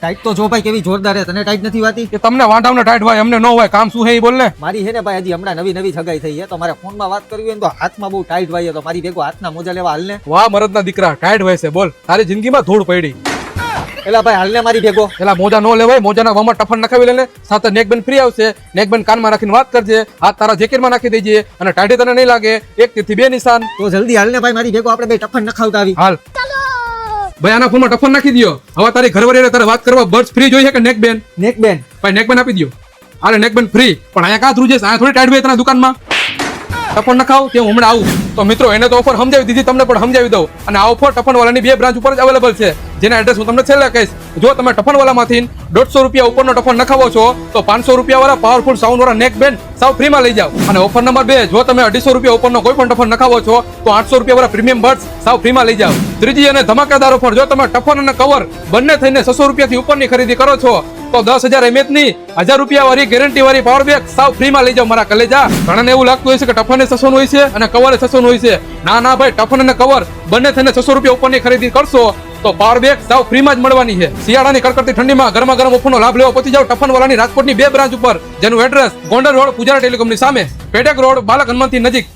Tight તો જો ભાઈ કેવી જોરદાર છે તને ટાઈટ નથી વાતી? કે તમને વાંઢાવને ટાઈટ હોય અમને નો હોય કામ શું છે એ બોલ ને મારી છે ને ભાઈ હજી હમણાં નવી નવી સગાઈ થઈ છે તો મારે ફોનમાં વાત કરવી હોય તો હાથમાં બહુ ટાઈટ વાય તો મારી ભેગો હાથના મોજા લેવા હાલ ને વાહ મરદના દીકરા ટાઈટ હોય છે બોલ. તારી જિંદગીમાં ધૂળ પડી. એલા ભાઈ હાલ ને મારી ભેગો. પેલા મોજા નો લેવાય મોજાના વમાં ટફન નખાવી લે ને સાથે નેકબેન ફ્રી આવશે નેકબેન કાનમાં રાખીને વાત કરજે હાથ તારા જેકેટમાં નાખી દેજે અને ટાઢે તને નહીં લાગે એક થી બે નિશાન. તો જલ્દી હાલ ને ભાઈ મારી ભેગો આપણે બે ટફન નખાવતા આવી. હાલ. ભાઈ આના ફોનમાં ટફન નાખી દો હવે તારી ઘરવાળી તારે વાત કરવા બર્ડ્સ ફ્રી જોઈએ કે નેક બેન નેક બેન ભાઈ નેકબેન આપી દો અરે નેકબેન ફ્રી પણ અહીંયા કાં ધ્રુજે અહીંયા થોડી ટાઈટ હોય તના દુકાનમાં. ટફન નખાવ તે હું હમણાં આવું. તો મિત્રો એને તો ઓફર સમજાવી દીધી તમને પણ સમજાવી દઉં. અને આ ઓફર ટફન વાળાની બે બ્રાન્ચ ઉપર જ અવેલેબલ છે. જેના એડ્રેસ હું તમને છેલ્લે કહીશ. જો તમે ટફન વાળામાંથી દોઢસો રૂપિયા ઉપરનો ટફન નખાવો છો, તો પાંચસો રૂપિયા વાળા પાવરફુલ સાઉન્ડ વાળા નેક બેન્ડ સાવ ફ્રીમાં લઈ જાઓ. અને ઓફર નંબર બે, જો તમે અઢીસો રૂપિયા ઉપરનો કોઈ પણ ટફન નખાવો છો, તો આઠસો રૂપિયા વાળા પ્રીમિયમ બર્ડ્સ સાવ ફ્રીમાં લઈ જાઓ. ત્રીજી અને ધમાકેદાર ઓફર જો તમે ટફન અને કવર બંને થઈને છસો રૂપિયાથી ઉપરની ખરીદી કરો છો, તો દસ હજાર એમએચની હજાર રૂપિયા વાળી ગેરંટી વાળી પાવર બેગ સાવ ફ્રીમાં લઈ જાઓ મારા કલેજા. ઘણાને એવું લાગતું હોય છે કે ટફન એ નું હોય છે અને કવર એ સસોન હોય છે. ના ના ભાઈ ટફન અને કવર બંને થઈને છસો રૂપિયા ઉપરની ખરીદી કરશો તો પાવર બેગ સાવ ફ્રીમાં જ મળવાની છે. શિયાળાની કડકડતી ઠંડીમાં ગરમા ગરમ ઓફરનો લાભ લેવા પહોંચી જાવ ટફન વાળાની રાજકોટની બે બ્રાન્ચ ઉપર, જેનું એડ્રેસ ગોંડલ રોડ પૂજારા ટેલિકોમની સામે. પેટેક રોડ બાલક હનુમાનથી નજીક.